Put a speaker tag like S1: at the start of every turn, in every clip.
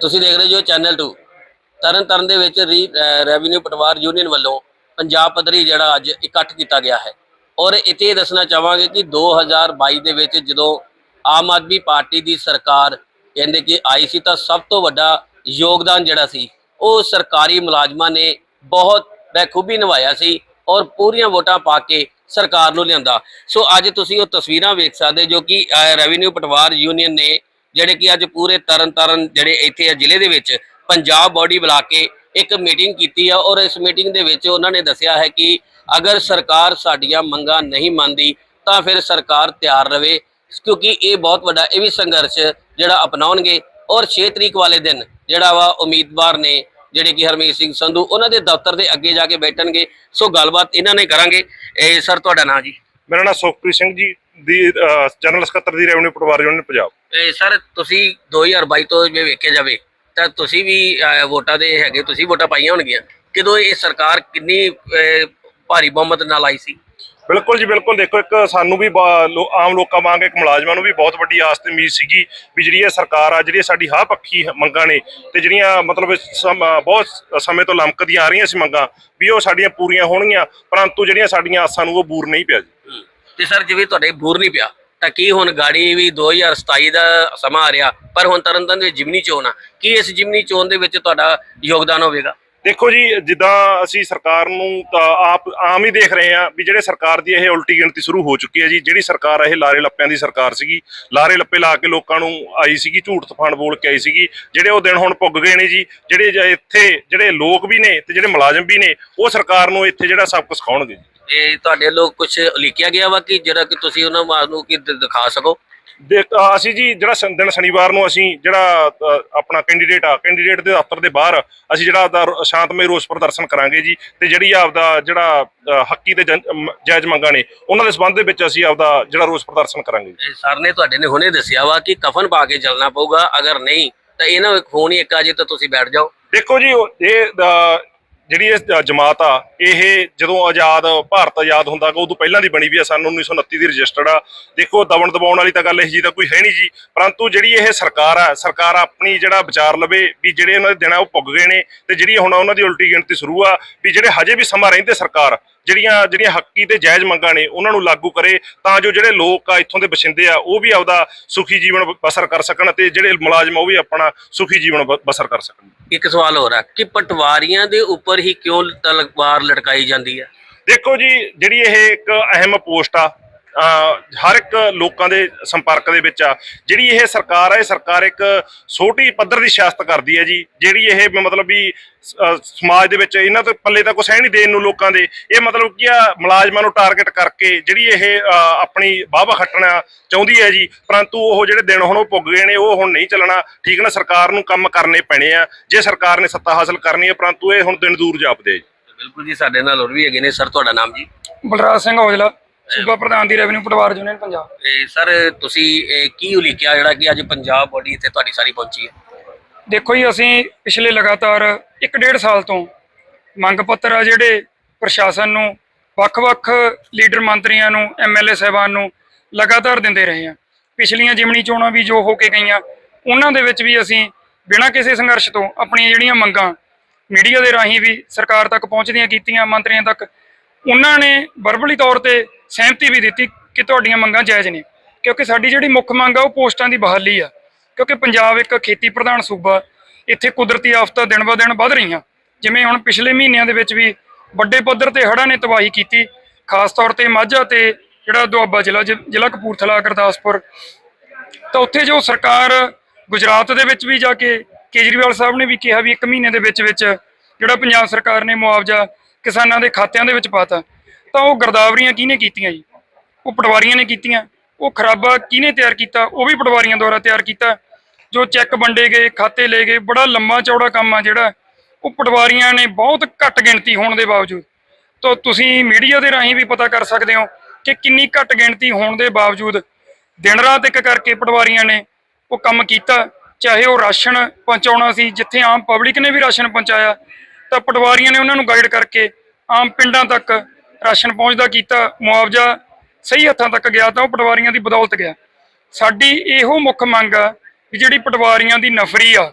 S1: ਤੁਸੀਂ ਦੇਖ ਰਹੇ ਜੋ ਚੈਨਲ 2 ਤਰਨ ਤਾਰਨ ਦੇ ਵਿੱਚ ਰੀ ਰੈਵਨਿਊ ਪਟਵਾਰ ਯੂਨੀਅਨ ਵੱਲੋਂ ਪੰਜਾਬ ਪੱਧਰੀ ਜਿਹੜਾ ਅੱਜ ਇਕੱਠ ਕੀਤਾ ਗਿਆ ਹੈ। ਔਰ ਇੱਥੇ ਇਹ ਦੱਸਣਾ ਚਾਹਾਂਗੇ ਕਿ 2022 ਦੇ ਵਿੱਚ ਜਦੋਂ ਆਮ ਆਦਮੀ ਪਾਰਟੀ ਦੀ ਸਰਕਾਰ ਕਹਿੰਦੇ ਕਿ ਆਈ ਸੀ ਤਾਂ ਸਭ ਤੋਂ ਵੱਡਾ ਯੋਗਦਾਨ ਜਿਹੜਾ ਸੀ, ਉਹ ਸਰਕਾਰੀ ਮੁਲਾਜ਼ਮਾਂ ਨੇ ਬਹੁਤ ਬਖੂਬੀ ਨਿਭਾਇਆ ਸੀ ਔਰ ਪੂਰੀਆਂ ਵੋਟਾਂ ਪਾ ਕੇ ਸਰਕਾਰ ਨੂੰ ਲਿਆਂਦਾ। ਸੋ ਅੱਜ ਤੁਸੀਂ ਉਹ ਤਸਵੀਰਾਂ ਵੇਖ ਸਕਦੇ ਜੋ ਕਿ ਰੈਵਨਿਊ ਪਟਵਾਰ ਯੂਨੀਅਨ ਨੇ ਜਿਹੜੇ ਕਿ ਅੱਜ ਪੂਰੇ ਤਰਨ ਤਾਰਨ ਜਿਹੜੇ ਇੱਥੇ ਆ ਜ਼ਿਲ੍ਹੇ ਦੇ ਵਿੱਚ ਪੰਜਾਬ ਬਾਡੀ ਬੁਲਾ ਕੇ ਇੱਕ ਮੀਟਿੰਗ ਕੀਤੀ ਆ ਔਰ ਇਸ ਮੀਟਿੰਗ ਦੇ ਵਿੱਚ ਉਹਨਾਂ ਨੇ ਦੱਸਿਆ ਹੈ ਕਿ ਅਗਰ ਸਰਕਾਰ ਸਾਡੀਆਂ ਮੰਗਾਂ ਨਹੀਂ ਮੰਨਦੀ ਤਾਂ ਫਿਰ ਸਰਕਾਰ ਤਿਆਰ ਰਵੇ, ਕਿਉਂਕਿ ਇਹ ਬਹੁਤ ਵੱਡਾ, ਇਹ ਵੀ ਸੰਘਰਸ਼ ਜਿਹੜਾ ਅਪਣਾਉਣਗੇ ਔਰ 6 ਤਰੀਕ ਵਾਲੇ ਦਿਨ ਜਿਹੜਾ ਵਾ ਉਮੀਦਵਾਰ ਨੇ ਜਿਹੜੇ ਕਿ ਹਰਮੀਤ ਸਿੰਘ ਸੰਧੂ ਉਹਨਾਂ ਦੇ ਦਫ਼ਤਰ ਦੇ ਅੱਗੇ ਜਾ ਕੇ ਬੈਠਣਗੇ, ਸੋ ਗੱਲਬਾਤ ਇਹਨਾਂ ਨੇ ਕਰਾਂਗੇ। ਇਹ ਸਰ, ਤੁਹਾਡਾ ਨਾਮ ਜੀ?
S2: ਮੇਰਾ ਨਾਮ ਸੁਖਪ੍ਰੀਤ ਸਿੰਘ ਜੀ ਦੀ ਜਨਰਲ ਸਕੱਤਰ ਦੀ ਰੈਵਨਿਊ ਪਟਵਾਰ ਯੂਨੀਅਨ ਪੰਜਾਬ।
S1: ਇਹ ਸਰ, ਤੁਸੀਂ 2022 ਤੋਂ ਜੇ ਵੇਖਿਆ ਜਾਵੇ, ਤਾਂ ਤੁਸੀਂ ਵੀ ਵੋਟਾਂ ਦੇ ਹੈਗੇ, ਤੁਸੀਂ ਵੋਟਾਂ ਪਾਈਆਂ ਹੋਣਗੀਆਂ। ਕਿਦੋਂ ਇਹ ਸਰਕਾਰ ਕਿੰਨੀ ਭਾਰੀ ਬਹੁਮਤ ਨਾਲ ਆਈ ਸੀ?
S2: ਬਿਲਕੁਲ ਜੀ, ਬਿਲਕੁਲ। ਦੇਖੋ, ਇੱਕ ਸਾਨੂੰ ਵੀ ਬਾ- ਲੋ- ਆਮ ਲੋਕਾਂ ਵਾਂਗ, ਇੱਕ ਮੁਲਾਜ਼ਮਾਂ ਨੂੰ ਵੀ ਬਹੁਤ ਵੱਡੀ ਆਸ ਤੇ ਉਮੀਦ ਸੀਗੀ ਵੀ ਜਿਹੜੀ ਇਹ ਸਰਕਾਰ ਆ, ਜਿਹੜੀ ਸਾਡੀ ਹਾਂ ਪੱਖੀ ਮੰਗਾਂ ਨੇ ਤੇ ਜਿਹੜੀਆਂ ਮਤਲਬ ਬਹੁਤ ਸਮੇਂ ਤੋਂ ਲਮਕਦੀਆਂ ਆ ਰਹੀਆਂ ਸੀ ਮੰਗਾਂ, ਵੀ ਉਹ ਸਾਡੀਆਂ ਪੂਰੀਆਂ ਹੋਣਗੀਆਂ, ਪਰੰਤੂ ਜਿਹੜੀਆਂ ਸਾਡੀਆਂ ਆਸਾਂ ਨੂੰ ਉਹ ਬੂਰ ਨਹੀਂ ਪਿਆ ਜੀ।
S1: ਤੇ ਸਰ, ਜਿਵੇਂ ਤੁਹਾਡੇ ਬੂਰ ਨਹੀਂ ਪਿਆ, ਤਾਂ ਕੀ ਹੁਣ ਗਾੜੀ ਵੀ 2027 ਦਾ ਸਮਾਂ ਆ ਰਿਹਾ, ਪਰ ਹੁਣ ਤਰਨਤਨ ਦੇ ਜਿਮਨੀ ਚੋਣ ਆ, ਕੀ ਇਸ ਜਿਮਨੀ ਚੋਣ ਦੇ ਵਿੱਚ ਤੁਹਾਡਾ ਯੋਗਦਾਨ ਹੋਵੇਗਾ?
S2: ਦੇਖੋ ਜੀ, ਜਿੱਦਾਂ ਅਸੀਂ ਸਰਕਾਰ ਨੂੰ ਤਾਂ ਆਪ, ਆਮ ਹੀ ਦੇਖ ਰਹੇ ਹਾਂ ਵੀ ਜਿਹੜੇ ਸਰਕਾਰ ਦੀ ਇਹ ਉਲਟੀ ਗਿਣਤੀ ਸ਼ੁਰੂ ਹੋ ਚੁੱਕੀ ਹੈ ਜੀ, ਜਿਹੜੀ ਸਰਕਾਰ ਇਹ ਲਾਰੇ ਲੱਪਿਆਂ ਦੀ ਸਰਕਾਰ ਸੀਗੀ, ਲਾਰੇ ਲੱਪੇ ਲਾ ਕੇ ਲੋਕਾਂ ਨੂੰ ਆਈ ਸੀਗੀ, ਝੂਠ ਤੂਫਾਨ ਬੋਲ ਕੇ ਆਈ ਸੀਗੀ, ਜਿਹੜੇ ਉਹ ਦਿਨ ਹੁਣ ਪੁੱਗ ਗਏ ਨੇ ਜੀ, ਜਿਹੜੇ ਇੱਥੇ ਜਿਹੜੇ ਲੋਕ ਵੀ ਨੇ ਤੇ ਜਿਹੜੇ ਮੁਲਾਜ਼ਮ ਵੀ ਨੇ, ਉਹ ਸਰਕਾਰ ਨੂੰ ਇੱਥੇ ਜਿਹੜਾ ਸਭ ਕੁਝ ਸਿਖਾਉਣਗੇ ਜੀ।
S1: ਇਹ ਤੁਹਾਡੇ ਲੋਕ ਕੁਝ ਲਿਖਿਆ ਗਿਆ ਵਾ ਕਿ ਜਿਹੜਾ ਕਿ ਤੁਸੀਂ ਉਹਨਾਂ ਮਾਂ ਨੂੰ ਕਿ ਦਿਖਾ ਸਕੋ?
S2: ਅ, ਅਸੀਂ ਜੀ ਜਿਹੜਾ ਸ- ਦਿਨ ਸ਼ਨੀਵਾਰ ਨੂੰ ਅਸੀਂ ਜਿਹੜਾ ਅ, ਆਪਣਾ ਕੈਂਡੀਡੇਟ ਆ ਕੈਂਡੀਡੇਟ ਦੇ ਦਫ਼ਤਰ ਦੇ ਬਾਹਰ ਅਸੀਂ ਜਿਹੜਾ ਆਪਦਾ ਰ- ਸ਼ਾਂਤਮਈ ਰੋਸ ਪ੍ਰਦਰਸ਼ਨ ਕਰਾਂਗੇ ਜੀ ਤੇ ਜਿਹੜੀ ਆਪਦਾ ਜਿਹੜਾ ਅ, ਹੱਕੀ ਤੇ ਜਨ- ਜਾਇਜ਼ ਮੰਗਾਂ ਨੇ ਉਹਨਾਂ ਦੇ ਸੰਬੰਧ ਦੇ ਵਿੱਚ ਅਸੀਂ ਆਪਦਾ ਜਿਹੜਾ ਰੋਸ ਪ੍ਰਦਰਸ਼ਨ ਕਰਾਂਗੇ ਜੀ।
S1: ਇਹ ਸਰ ਨੇ ਤੁਹਾਡੇ ਨੇ ਹੁਣੇ ਦੱਸਿਆ ਵਾ ਕਿ ਕਫਨ ਪਾ ਕੇ ਚੱਲਣਾ ਪਊਗਾ ਅਗਰ ਨਹੀਂ ਤਾਂ ਇਹਨਾਂ ਫੋਨ ਹੀ ਇੱਕ ਆ ਜੇ ਤਾਂ ਤੁਸੀਂ ਬੈਠ ਜਾਓ
S2: ਦੇਖੋ ਜੀ ਉਹ- ਇਹ ਅ, ਜਿਹੜੀ ਇਹ ਜਮਾਤ ਆ, ਇਹ ਜਦੋਂ ਆਜ਼ਾਦ, ਭਾਰਤ ਆਜ਼ਾਦ ਹੁੰਦਾ ਗਾ, ਉਦੋਂ ਪਹਿਲਾਂ ਦੀ ਬਣੀ ਵੀ ਆ, ਸਨ 1929 ਦੀ ਰਜਿਸਟਰਡ ਆ। ਦੇਖੋ, ਦਬਣ ਦਬਾਉਣ ਵਾਲੀ ਤਾਂ ਗੱਲ ਇਹ ਜੀ ਤਾਂ ਕੋਈ ਹੈ ਨਹੀਂ ਜੀ। ਪਰੰਤੂ ਜਿਹੜੀ ਇਹ ਸਰਕਾਰ ਆ, ਸਰਕਾਰ ਆਪਣੀ ਜਿਹੜਾ ਵਿਚਾਰ ਲਵੇ ਵੀ ਜਿਹੜੇ ਉਹਨਾਂ ਦੇ ਦਿਨ ਆ ਉਹ ਪੁੱਗ ਗਏ ਨੇ ਤੇ ਜਿਹੜੀ ਹੁਣ ਉਹਨਾਂ ਦੀ ਉਲਟੀ ਗਿਣਤੀ ਸ਼ੁਰੂ ਆ, ਵੀ ਜਿਹੜੇ ਹਜੇ ਵੀ ਸਮਾਂ ਰਹਿੰਦੇ ਸਰਕਾਰ ਜਿਹੜੀਆਂ ਜਿਹੜੀਆਂ ਹੱਕੀ ਤੇ ਜਾਇਜ਼ ਮੰਗਾਂ ਨੇ ਉਹਨਾਂ ਨੂੰ ਲਾਗੂ ਕਰੇ ਤਾਂ ਜੋ ਜਿਹੜੇ ਲੋਕ ਆ ਇੱਥੋਂ ਦੇ ਵਸਿੰਦੇ ਆ ਉਹ ਵੀ ਆਪਦਾ ਸੁਖੀ ਜੀਵਨ ਬਸਰ ਕਰ ਸਕਣ ਤੇ ਜਿਹੜੇ ਮੁਲਾਜ਼ਮ ਆ ਉਹ ਵੀ ਆਪਣਾ ਸੁਖੀ ਜੀਵਨ ਬਸਰ ਕਰ ਸਕਣ।
S1: ਇੱਕ ਸਵਾਲ ਹੋਰ ਆ ਕਿ ਪਟਵਾਰੀਆਂ ਦੇ ਉੱਪਰ ਹੀ ਕਿਉਂ ਤਲਵਾਰ ਲਟਕਾਈ ਜਾਂਦੀ ਹੈ
S2: ਦੇਖੋ ਜੀ ਜਿਹੜੀ ਇਹ ਇੱਕ ਅਹਿਮ ਪੋਸਟ ਆ ਹਰ ਇੱਕ ਲੋਕਾਂ ਦੇ ਸੰਪਰਕ ਦੇ ਵਿੱਚ ਆ। ਜਿਹੜੀ ਇਹ ਸਰਕਾਰ ਆ ਇਹ ਸਰਕਾਰ ਇੱਕ ਛੋਟੀ ਪੱਧਰ ਦੀ ਸਿਆਸਤ ਕਰਦੀ ਹੈ ਜੀ। ਜਿਹੜੀ ਇਹ ਮਤਲਬ ਵੀ ਸਮਾਜ ਦੇ ਵਿੱਚ ਇਹਨਾਂ ਤੋਂ ਪੱਲੇ ਤਾਂ ਕੁਛ ਹੈ ਨਹੀਂ ਦੇਣ ਨੂੰ ਲੋਕਾਂ ਦੇ। ਇਹ ਮਤਲਬ ਕੀ ਆ ਮੁਲਾਜ਼ਮਾਂ ਨੂੰ ਟਾਰਗੇਟ ਕਰਕੇ ਜਿਹੜੀ ਇਹ ਆਪਣੀ ਵਾਹਵਾ ਖੱਟਣਾ ਚਾਹੁੰਦੀ ਹੈ ਜੀ। ਪਰੰਤੂ ਉਹ ਜਿਹੜੇ ਦਿਨ ਹੁਣ ਉਹ ਪੁੱਗ ਗਏ ਨੇ ਉਹ ਹੁਣ ਨਹੀਂ ਚੱਲਣਾ। ਠੀਕ ਨਾ ਸਰਕਾਰ ਨੂੰ ਕੰਮ ਕਰਨੇ ਪੈਣੇ ਆ। ਜੇ ਸਰਕਾਰ ਨੇ ਸੱਤਾ ਹਾਸਲ ਕਰਨੀ ਹੈ ਪਰੰਤੂ ਇਹ ਹੁਣ ਦਿਨ ਦੂਰ ਜਾਪਦੇ ਜੀ।
S1: ਬਿਲਕੁਲ ਜੀ ਸਾਡੇ ਨਾਲ ਹੋਰ ਵੀ ਹੈਗੇ ਨੇ। ਸਰ ਤੁਹਾਡਾ ਨਾਮ ਜੀ?
S3: ਬਲਰਾਜ ਸਿੰਘ ਔਜਲਾ। ਸੂਬਾ ਪ੍ਰਧਾਨ ਦੀ ਰੈਵਨਿਊ ਪਟਵਾਰ ਯੂਨੀਅਨ ਪੰਜਾਬ।
S1: ਇਹ ਸਰ ਤੁਸੀਂ ਇਹ ਕੀ ਉਲੀਕਿਆ ਜਿਹੜਾ ਕਿ ਅੱਜ ਪੰਜਾਬ ਬੋਡੀ ਇੱਥੇ ਤੁਹਾਡੀ ਸਾਰੀ ਪਹੁੰਚੀ ਹੈ?
S3: ਦੇਖੋ ਜੀ ਅਸੀਂ ਪਿਛਲੇ ਲਗਾਤਾਰ 1.5 ਸਾਲ ਤੋਂ ਮੰਗ ਪੱਤਰ ਆ ਜਿਹੜੇ ਪ੍ਰਸ਼ਾਸਨ ਨੂੰ ਵੱਖ-ਵੱਖ ਲੀਡਰ ਮੰਤਰੀਆਂ ਨੂੰ ਐਮਐਲਏ ਸਾਹਿਬਾਨ ਨੂੰ ਲਗਾਤਾਰ ਦਿੰਦੇ ਰਹੇ ਹਾਂ। ਪਿਛਲੀਆਂ ਜਿਮਣੀ ਚੋਣਾਂ ਵੀ ਜੋ ਹੋ ਕੇ ਗਈਆਂ ਉਹਨਾਂ ਦੇ ਵਿੱਚ ਵੀ ਅਸੀਂ ਬਿਨਾਂ ਕਿਸੇ ਸੰਘਰਸ਼ ਤੋਂ ਆਪਣੀਆਂ ਜਿਹੜੀਆਂ ਮੰਗਾਂ ਮੀਡੀਆ ਦੇ ਰਾਹੀਂ ਵੀ ਸਰਕਾਰ ਤੱਕ ਪਹੁੰਚਦੀਆਂ ਕੀਤੀਆਂ ਮੰਤਰੀਆਂ ਤੱਕ ਉਹਨਾਂ ਨੇ ਵਰਬਲੀ ਤੌਰ ਤੇ ਸਹਿਮਤੀ ਵੀ ਦਿੱਤੀ ਕਿ ਤੁਹਾਡੀਆਂ ਮੰਗਾਂ ਜਾਇਜ਼ ਨੇ, ਕਿਉਂਕਿ ਸਾਡੀ ਜਿਹੜੀ ਮੁੱਖ ਮੰਗ ਆ ਉਹ ਪੋਸਟਾਂ ਦੀ ਬਹਾਲੀ ਆ, ਕਿਉਂਕਿ ਪੰਜਾਬ ਇੱਕ ਖੇਤੀ ਪ੍ਰਧਾਨ ਸੂਬਾ, ਇੱਥੇ ਕੁਦਰਤੀ ਆਫਤਾਂ ਦਿਨ ਬ ਦਿਨ ਵੱਧ ਰਹੀਆਂ। ਜਿਵੇਂ ਹੁਣ ਪਿਛਲੇ ਮਹੀਨਿਆਂ ਦੇ ਵਿੱਚ ਵੀ ਵੱਡੇ ਪੱਧਰ ਤੇ ਹੜ੍ਹਾਂ ਨੇ ਤਬਾਹੀ ਕੀਤੀ, ਖਾਸ ਤੌਰ ਤੇ ਮਾਝਾ ਤੇ ਜਿਹੜਾ ਦੁਆਬਾ ਜ਼ਿਲ੍ਹਾ, ਜ਼ਿ- ਜ਼ਿਲ੍ਹਾ ਕਪੂਰਥਲਾ, ਗੁਰਦਾਸਪੁਰ। ਤਾਂ ਉੱਥੇ ਜੋ ਸਰਕਾਰ ਗੁਜਰਾਤ ਦੇ ਵਿੱਚ ਵੀ ਜਾ ਕੇ ਕੇਜਰੀਵਾਲ ਸਾਹਿਬ ਨੇ ਵੀ ਕਿਹਾ ਵੀ ਇੱਕ ਮਹੀਨੇ ਦੇ ਵਿੱਚ ਵਿੱਚ ਜਿਹੜਾ ਪੰਜਾਬ ਸਰਕਾਰ ਨੇ ਮੁਆਵਜ਼ਾ ਕਿਸਾਨਾਂ ਦੇ ਖਾਤਿਆਂ ਦੇ ਵਿੱਚ ਪਾਤਾ। ਤਾਂ ਉਹ ਗਰਦਾਵਰੀਆਂ ਕਿਹਨੇ ਕੀਤੀਆਂ ਜੀ? ਉਹ ਪਟਵਾਰੀਆਂ ਨੇ ਕੀਤੀਆਂ। ਉਹ ਖਰਾਬਾ ਕਿਹਨੇ ਤਿਆਰ ਕੀਤਾ? ਉਹ ਵੀ ਪਟਵਾਰੀਆਂ ਦੁਆਰਾ ਤਿਆਰ ਕੀਤਾ। ਜੋ ਚੈੱਕ ਵੰਡੇ ਗਏ, ਖਾਤੇ ਲਏ ਗਏ, ਬੜਾ ਲੰਮਾ ਚੌੜਾ ਕੰਮ ਆ ਜਿਹੜਾ। ਉਹ ਪਟਵਾਰੀਆਂ ਨੇ ਬਹੁਤ ਘੱਟ ਗਿਣਤੀ ਹੋਣ ਦੇ ਬਾਵਜੂਦ। ਤਾਂ ਤੁਸੀਂ ਮੀਡੀਆ ਦੇ ਰਾਹੀਂ ਵੀ ਪਤਾ ਕਰ ਸਕਦੇ ਹੋ ਕਿ ਕਿੰਨੀ ਘੱਟ ਗਿਣਤੀ ਹੋਣ ਦੇ ਬਾਵਜੂਦ ਦਿਨ ਰਾਤ ਇੱਕ ਕਰਕੇ ਪਟਵਾਰੀਆਂ ਨੇ ਉਹ ਕੰਮ ਕੀਤਾ। ਚਾਹੇ ਉਹ ਰਾਸ਼ਨ ਪਹੁੰਚਾਉਣਾ ਸੀ, ਜਿੱਥੇ ਆਮ ਪਬਲਿਕ ਨੇ ਵੀ ਰਾਸ਼ਨ ਪਹੁੰਚਾਇਆ ਤਾਂ ਪਟਵਾਰੀਆਂ ਨੇ ਉਹਨਾਂ ਨੂੰ ਗਾਈਡ ਕਰਕੇ ਆਮ ਪਿੰਡਾਂ ਤੱਕ ਰਾਸ਼ਨ ਪਹੁੰਚਦਾ ਕੀਤਾ, ਮੁਆਵਜ਼ਾ ਸਹੀ ਹੱਥਾਂ ਤੱਕ ਗਿਆ ਤਾਂ ਉਹ ਪਟਵਾਰੀਆਂ ਦੀ ਬਦੌਲਤ ਗਿਆ। ਸਾਡੀ ਇਹੋ ਮੁੱਖ ਮੰਗ ਆ ਵੀ ਜਿਹੜੀ ਪਟਵਾਰੀਆਂ ਦੀ ਨਫਰੀ ਆ,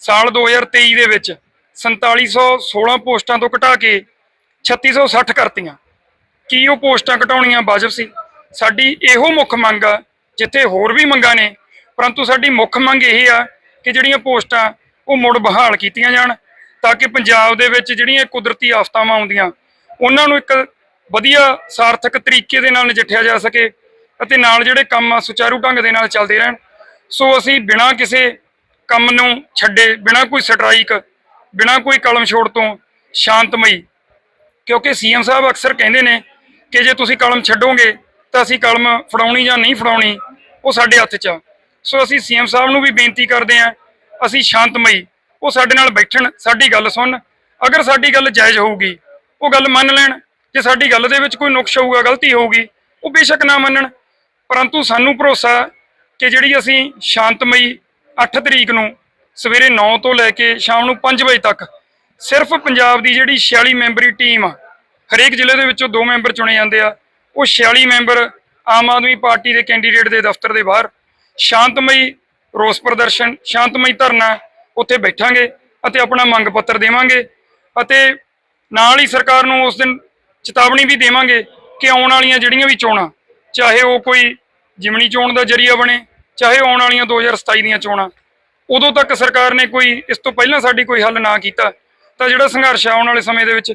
S3: ਸਾਲ 2023 ਦੇ ਵਿੱਚ 4716 ਪੋਸਟਾਂ ਤੋਂ ਘਟਾ ਕੇ 3660 ਕਰਤੀਆਂ। ਕੀ ਉਹ ਪੋਸਟਾਂ ਘਟਾਉਣੀਆਂ ਵਾਜਬ ਸੀ? ਸਾਡੀ ਇਹੋ ਮੁੱਖ ਮੰਗ ਆ, ਜਿੱਥੇ ਹੋਰ ਵੀ ਮੰਗਾਂ ਨੇ, ਪਰੰਤੂ ਸਾਡੀ ਮੁੱਖ ਮੰਗ ਇਹ ਆ ਕਿ ਜਿਹੜੀਆਂ ਪੋਸਟਾਂ ਉਹ ਮੁੜ ਬਹਾਲ ਕੀਤੀਆਂ ਜਾਣ। ਤਾਂ ਕਿ ਪੰਜਾਬ ਦੇ ਵਿੱਚ ਜਿਹੜੀਆਂ ਕੁਦਰਤੀ ਆਫਤਾਵਾਂ ਆਉਂਦੀਆਂ, ਉਹਨਾਂ ਨੂੰ ਇੱਕ ਵਧੀਆ ਸਾਰਥਕ ਤਰੀਕੇ ਦੇ ਨਾਲ ਨਜਿੱਠਿਆ ਜਾ ਸਕੇ ਅਤੇ ਨਾਲ ਜਿਹੜੇ ਕੰਮ ਆ ਸੁਚਾਰੂ ਢੰਗ ਦੇ ਨਾਲ ਚੱਲਦੇ ਰਹਿਣ। ਸੋ ਅਸੀਂ ਬਿਨਾਂ ਕਿਸੇ ਕੰਮ ਨੂੰ ਛੱਡੇ, ਬਿਨਾਂ ਕੋਈ ਸਟ੍ਰਾਈਕ, ਬਿਨਾਂ ਕੋਈ ਕਲਮ ਛੋੜ ਤੋਂ ਸ਼ਾਂਤਮਈ, ਕਿਉਂਕਿ ਸੀਐਮ ਸਾਹਿਬ ਅਕਸਰ ਕਹਿੰਦੇ ਨੇ ਕਿ ਜੇ ਤੁਸੀਂ ਕਲਮ ਛੱਡੋਗੇ ਤਾਂ ਅਸੀਂ ਕਲਮ ਫੜਾਉਣੀ ਜਾਂ ਨਹੀਂ ਫੜਾਉਣੀ, ਉਹ ਸਾਡੇ ਹੱਥ 'ਚ ਆ। ਸੋ ਅਸੀਂ ਸੀਐਮ ਸਾਹਿਬ ਨੂੰ ਵੀ ਬੇਨਤੀ ਕਰਦੇ ਹਾਂ, ਅਸੀਂ ਸ਼ਾਂਤਮਈ ਉਹ ਸਾਡੇ ਨਾਲ ਬੈਠਣ, ਸਾਡੀ ਗੱਲ ਸੁਣਨ ਅਗਰ ਸਾਡੀ ਗੱਲ ਜਾਇਜ਼ ਹੋਊਗੀ, ਉਹ ਗੱਲ ਮੰਨ ਲੈਣ। ਜੇ ਸਾਡੀ ਗੱਲ ਦੇ ਵਿੱਚ ਕੋਈ ਨੁਕਸ ਹੋਊਗਾ, ਗਲਤੀ ਹੋਊਗੀ, ਉਹ ਬੇਸ਼ੱਕ ਨਾ ਮੰਨਣ। ਪਰੰਤੂ ਸਾਨੂੰ ਭਰੋਸਾ ਕਿ ਜਿਹੜੀ ਅਸੀਂ ਸ਼ਾਂਤਮਈ 8 ਤਰੀਕ ਨੂੰ ਸਵੇਰੇ 9 ਤੋਂ ਲੈ ਕੇ ਸ਼ਾਮ ਨੂੰ 5 ਵਜੇ ਤੱਕ ਸਿਰਫ ਪੰਜਾਬ ਦੀ ਜਿਹੜੀ 46 ਮੈਂਬਰੀ ਟੀਮ ਆ, ਹਰੇਕ ਜ਼ਿਲ੍ਹੇ ਦੇ ਵਿੱਚੋਂ ਦੋ ਮੈਂਬਰ ਚੁਣੇ ਜਾਂਦੇ ਆ, ਉਹ 46 ਮੈਂਬਰ ਆਮ ਆਦਮੀ ਪਾਰਟੀ ਦੇ ਕੈਂਡੀਡੇਟ ਦੇ ਦਫ਼ਤਰ ਦੇ ਬਾਹਰ। ਸ਼ਾਂਤਮਈ ਰੋਸ ਪ੍ਰਦਰਸ਼ਨ, ਸ਼ਾਂਤਮਈ ਧਰਨਾ ਉੱਥੇ ਬੈਠਾਂਗੇ ਅਤੇ ਆਪਣਾ ਮੰਗ ਪੱਤਰ ਦੇਵਾਂਗੇ ਅਤੇ ਨਾਲ ਹੀ ਸਰਕਾਰ ਨੂੰ ਉਸ ਦਿਨ ਚੇਤਾਵਨੀ ਵੀ ਦੇਵਾਂਗੇ ਕਿ ਆਉਣ ਵਾਲੀਆਂ ਜਿਹੜੀਆਂ ਵੀ ਚੋਣਾਂ, ਚਾਹੇ ਉਹ ਕੋਈ ਜਿਮਣੀ ਚੋਣ ਦਾ ਜਰੀਆ ਬਣੇ, ਚਾਹੇ ਆਉਣ ਵਾਲੀਆਂ 2027 ਦੀਆਂ ਚੋਣਾਂ, ਉਦੋਂ ਤੱਕ ਸਰਕਾਰ ਨੇ ਕੋਈ ਇਸ ਤੋਂ ਪਹਿਲਾਂ ਸਾਡੀ ਕੋਈ ਹੱਲ ਨਾ ਕੀਤਾ, ਤਾਂ ਜਿਹੜਾ ਸੰਘਰਸ਼ ਆਉਣ ਵਾਲੇ ਸਮੇਂ ਦੇ ਵਿੱਚ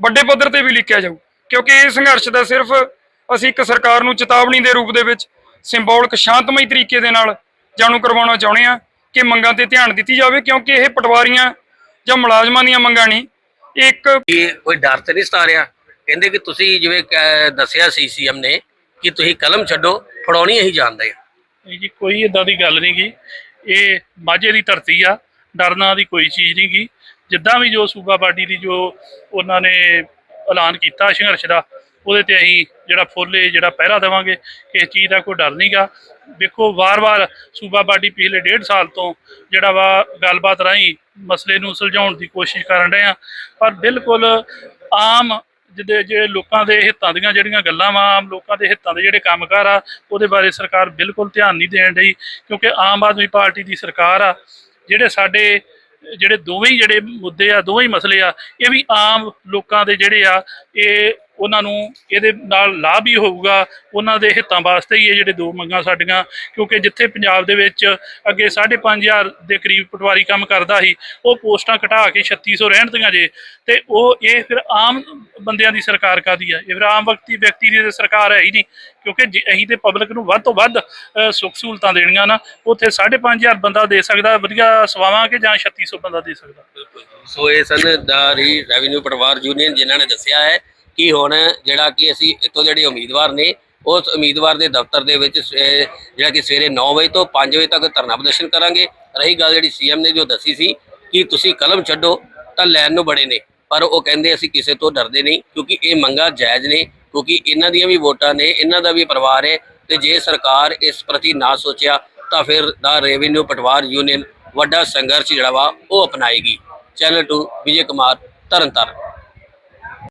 S3: ਵੱਡੇ ਪੱਧਰ ਤੇ ਵੀ ਲਿਖਿਆ ਜਾਊ, ਕਿਉਂਕਿ ਇਹ ਸੰਘਰਸ਼ ਦਾ ਸਿਰਫ ਅਸੀਂ ਇੱਕ ਸਰਕਾਰ ਨੂੰ ਚੇਤਾਵਨੀ ਦੇ ਰੂਪ ਦੇ ਵਿੱਚ ਸਿੰਬੋਲਿਕ ਸ਼ਾਂਤਮਈ ਤਰੀਕੇ ਦੇ ਨਾਲ ਜਾਣੂ ਕਰਵਾਉਣਾ ਚਾਹੁੰਦੇ ਆ ਕਿ ਮੰਗਾਂ ਤੇ ਧਿਆਨ ਦਿੱਤੀ ਜਾਵੇ ਕਿਉਂਕਿ ਇਹ ਪਟਵਾਰੀਆਂ ਜਾਂ ਮੁਲਾਜ਼ਮਾਂ ਦੀਆਂ ਮੰਗਾਂ ਨਹੀਂ। ਇਹ ਇੱਕ
S1: ਇਹ ਕੋਈ ਡਰ ਤੇ ਨਹੀਂ ਸਤਾ ਰਿਹਾ? ਕਹਿੰਦੇ ਕਿ ਤੁਸੀਂ ਜਿਵੇਂ ਦੱਸਿਆ ਸੀ ਸੀਐਮ ਨੇ ਕਿ ਤੁਸੀਂ ਕਲਮ ਛੱਡੋ ਫੜਾਉਣੀ ਅਸੀਂ ਜਾਣਦੇ ਆ
S4: ਜੀ ਕੋਈ ਇਦਾਂ ਦੀ ਗੱਲ ਨਹੀਂ ਗੀ। ਇਹ ਮਾਝੇ ਦੀ ਧਰਤੀ ਆ ਡਰਨਾ ਦੀ ਕੋਈ ਚੀਜ਼ ਨਹੀਂ ਗੀ। ਜਿੱਦਾਂ ਵੀ ਜੋ ਸੂਬਾ ਪਾਰਟੀ ਦੀ ਜੋ ਉਹਨਾਂ ਨੇ ਐਲਾਨ ਕੀਤਾ ਸੰਘਰਸ਼ ਦਾ ਉਹਦੇ ਤੇ ਅਸੀਂ ਜਿਹੜਾ ਫੁੱਲੇ ਜਿਹੜਾ ਪਹਿਰਾ ਦੇਵਾਂਗੇ ਕਿਸੇ ਚੀਜ਼ ਦਾ ਕੋਈ ਡਰ ਨਹੀਂਗਾ ਵੇਖੋ, ਵਾਰ-ਵਾਰ ਸੂਬਾ ਬਾਡੀ ਪਿਛਲੇ ਡੇਢ ਸਾਲ ਤੋਂ ਜਿਹੜਾ ਵਾ ਗੱਲਬਾਤ ਰਾਹੀਂ ਮਸਲੇ ਨੂੰ ਸੁਲਝਾਉਣ ਦੀ ਕੋਸ਼ਿਸ਼ ਕਰਨ ਰਹੇ ਆ। ਪਰ ਬਿਲਕੁਲ ਆਮ ਜਿਹਦੇ ਜਿਹੜੇ ਲੋਕਾਂ ਦੇ ਹਿੱਤਾਂ ਦੀਆਂ ਜਿਹੜੀਆਂ ਗੱਲਾਂ ਵਾ, ਆਮ ਲੋਕਾਂ ਦੇ ਹਿੱਤਾਂ ਦੇ ਜਿਹੜੇ ਕੰਮਕਾਰ ਆ, ਉਹਦੇ ਬਾਰੇ ਸਰਕਾਰ ਬਿਲਕੁਲ ਧਿਆਨ ਨਹੀਂ ਦੇਣ ਰਹੀ ਕਿਉਂਕਿ ਆਮ ਆਦਮੀ ਪਾਰਟੀ ਦੀ ਸਰਕਾਰ ਆ, ਜਿਹੜੇ ਸਾਡੇ, ਜਿਹੜੇ ਦੋਵੇਂ ਜਿਹੜੇ ਮੁੱਦੇ ਆ, ਦੋਵੇਂ ਹੀ ਮਸਲੇ ਆ, ਇਹ ਵੀ ਆਮ ਲੋਕਾਂ ਦੇ ਜਿਹੜੇ ਆ, ਇਹ ਉਹਨਾਂ ਨੂੰ ਇਹਦੇ ਨਾਲ ਲਾਭ ਹੀ ਹੋਊਗਾ। ਉਹਨਾਂ ਦੇ ਹਿੱਤਾਂ ਵਾਸਤੇ ਹੀ ਇਹ ਜਿਹੜੇ ਦੋ ਮੰਗਾਂ ਸਾਡੀਆਂ, ਕਿਉਂਕਿ ਜਿੱਥੇ ਪੰਜਾਬ ਦੇ ਵਿੱਚ ਅੱਗੇ 5.5000 ਦੇ ਕਰੀਬ ਪਟਵਾਰੀ ਕੰਮ ਕਰਦਾ ਸੀ, ਉਹ ਪੋਸਟਾਂ ਘਟਾ ਕੇ 3600 ਰਹਿਣ ਦੀਆਂ ਜੇ। ਤੇ ਉਹ ਇਹ ਫਿਰ ਆਮ ਬੰਦਿਆਂ ਦੀ ਸਰਕਾਰ ਕਾਦੀ ਆ? ਇਹ ਫਿਰ ਆਮ ਵਿਅਕਤੀ ਵਿਅਕਤੀ ਦੀ ਸਰਕਾਰ ਹੈ ਹੀ ਨਹੀਂ, ਕਿਉਂਕਿ ਜੇ ਅਸੀਂ ਤੇ ਪਬਲਿਕ ਨੂੰ ਵੱਧ ਤੋਂ ਵੱਧ ਸੁੱਖ ਸਹੂਲਤਾਂ ਦੇਣੀਆਂ ਨਾ, ਉੱਥੇ 5.5000 ਬੰਦਾ ਦੇ ਸਕਦਾ, ਵਧੀਆ ਸਵਾਵਾਂ ਕਿ ਜਾਂ 3600 ਬੰਦਾ ਦੇ ਸਕਦਾ?
S1: ਸੋ ਇਹ ਸਨ ਦਾ ਰੈਵਨਿਊ ਪਟਵਾਰ ਯੂਨੀਅਨ, ਜਿਨ੍ਹਾਂ ਨੇ ਦੱਸਿਆ ਹੈ ਕਿ ਹੁਣ ਜਿਹੜਾ ਕਿ ਅਸੀਂ ਇੱਥੋਂ ਜਿਹੜੇ ਉਮੀਦਵਾਰ ਨੇ, ਉਸ ਉਮੀਦਵਾਰ ਦੇ ਦਫ਼ਤਰ ਦੇ ਵਿੱਚ ਸਵੇ- ਜਿਹੜਾ ਕਿ ਸਵੇਰੇ 9 ਵਜੇ ਤੋਂ 5 ਵਜੇ ਤੱਕ ਧਰਨਾ ਪ੍ਰਦਰਸ਼ਨ ਕਰਾਂਗੇ। ਰਹੀ ਗੱਲ ਜਿਹੜੀ ਸੀਐਮ ਨੇ ਜੋ ਦੱਸੀ ਸੀ ਕਿ ਤੁਸੀਂ ਕਲਮ ਛੱਡੋ, ਤਾਂ ਲੈਣ ਨੂੰ ਬੜੇ ਨੇ, ਪਰ ਉਹ ਕਹਿੰਦੇ ਅਸੀਂ ਕਿਸੇ ਤੋਂ ਡਰਦੇ ਨਹੀਂ, ਕਿਉਂਕਿ ਇਹ ਮੰਗਾਂ ਜਾਇਜ਼ ਨੇ, ਕਿਉਂਕਿ ਇਹਨਾਂ ਦੀਆਂ ਵੀ ਵੋਟਾਂ ਨੇ, ਇਹਨਾਂ ਦਾ ਵੀ ਪਰਿਵਾਰ ਹੈ, ਤੇ ਜੇ ਸਰਕਾਰ ਇਸ ਪ੍ਰਤੀ ਨਾ ਸੋਚਿਆ, ਤਾਂ ਫਿਰ ਦਾ ਰੈਵਨਿਊ ਪਟਵਾਰ ਯੂਨੀਅਨ ਵੱਡਾ ਸੰਘਰਸ਼ ਜਿਹੜਾ ਵਾ, ਉਹ ਅਪਣਾਏਗੀ। ਚੈਨਲ 2 ਵਿਜੇ ਕੁਮਾਰ ਤਰਨਤਾਰਨ।